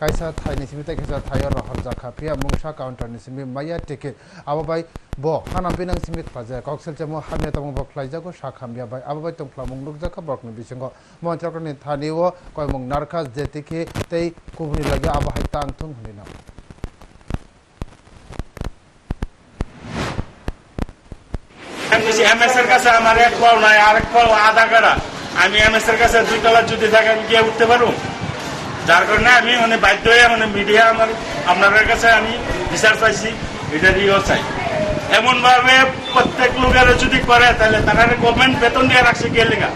kaisa thai nisimi ta kisa thayo rohor jakha pia mungsha counter nisimi maya teke abo bai bo hana binang simi khlaja koksel chemo hamya tamong bo khlaja go shakham bia bai abo bai tong khlamung luk jakha bok ni bisingo montrak ni thani wo koi mung narkhas je teke tei kubni lagya abo hai tang thung hunina MS এর কাছে আমার এক পাও নাই আরেক পাও আধা কারা আমি এমএস এর কাছে দুই তলা যদি থাকে আমি গিয়ে উঠতে পারব যার কারণে আমি মানে বাধ্য হয়ে মানে মিডিয়া আমার আপনাদের কাছে আমি বিচার চাইছি এটা দিয়েও চাই। এমন ভাবে প্রত্যেক লোকের যদি করে, তাহলে তারা গভর্নমেন্ট বেতন দিয়ে রাখছে লেগা?